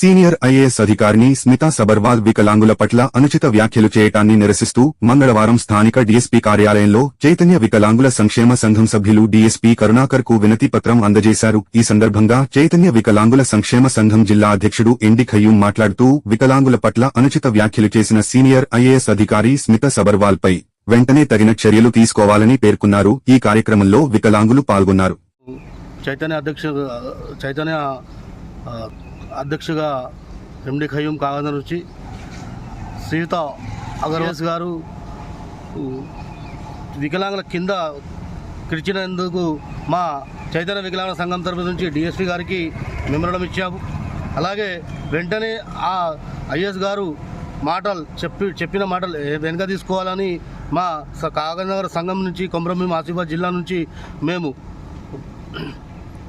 Senior IAS అధికారిని స్మితా సబర్వాల్ వికలాంగుల పట్ల అనుచిత వ్యాఖ్యలు చేయటాన్ని నిరసిస్తూ మంగళవారం స్థానిక డీఎస్పీ కార్యాలయంలో చైతన్య వికలాంగుల సంక్షేమ సంఘం సభ్యులు డీఎస్పీ కరుణాకర్కు వినతి పత్రం అందజేశారు. ఈ సందర్భంగా చైతన్య వికలాంగుల సంక్షేమ సంఘం జిల్లా అధ్యక్షుడు ఎండి ఖయ్యూం మాట్లాడుతూ వికలాంగుల పట్ల అనుచిత వ్యాఖ్యలు చేసిన సీనియర్ ఐఏఎస్ అధికారి స్మిత సబర్వాల్ పై వెంటనే తగిన చర్యలు తీసుకోవాలని పేర్కొన్నారు. ఈ కార్యక్రమంలో వికలాంగులు పాల్గొన్నారు. చైతన్య అధ్యక్షుడు చైతన్య అధ్యక్షుగా ఎండి ఖయ్యూం కాగందర్ నుంచి శ్రీయుత అగర్వాస్ గారు వికలాంగుల కింద కిరిచినందుకు మా చైతన్య వికలాంగుల సంఘం తరపు నుంచి డిఎస్పీ గారికి మెమరడం ఇచ్చాము. అలాగే వెంటనే ఆ ఐఎస్ గారు మాటలు చెప్పి చెప్పిన మాటలు వెనుక తీసుకోవాలని మా స- సంఘం నుంచి కొమరంభీం ఆసిఫాబాద్ జిల్లా నుంచి మేము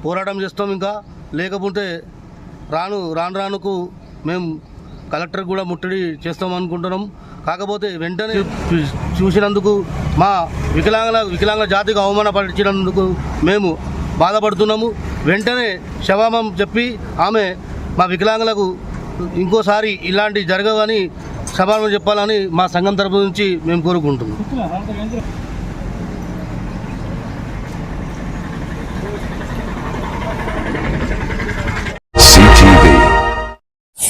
పోరాటం చేస్తాం ఇంకా. లేకపోతే రాను రాను రానుకు మేము కలెక్టర్ కూడా ముట్టడి చేస్తాం అనుకుంటున్నాం కాకపోతే వెంటనే చూసినందుకు మా వికలాంగుల వికలాంగుల జాతికి అవమానపరిచినందుకు మేము బాధపడుతున్నాము. వెంటనే శవామం చెప్పి ఆమె మా వికలాంగులకు ఇంకోసారి ఇలాంటి జరగవని సమానం చెప్పాలని మా సంఘం తరపు నుంచి మేము కోరుకుంటున్నాం.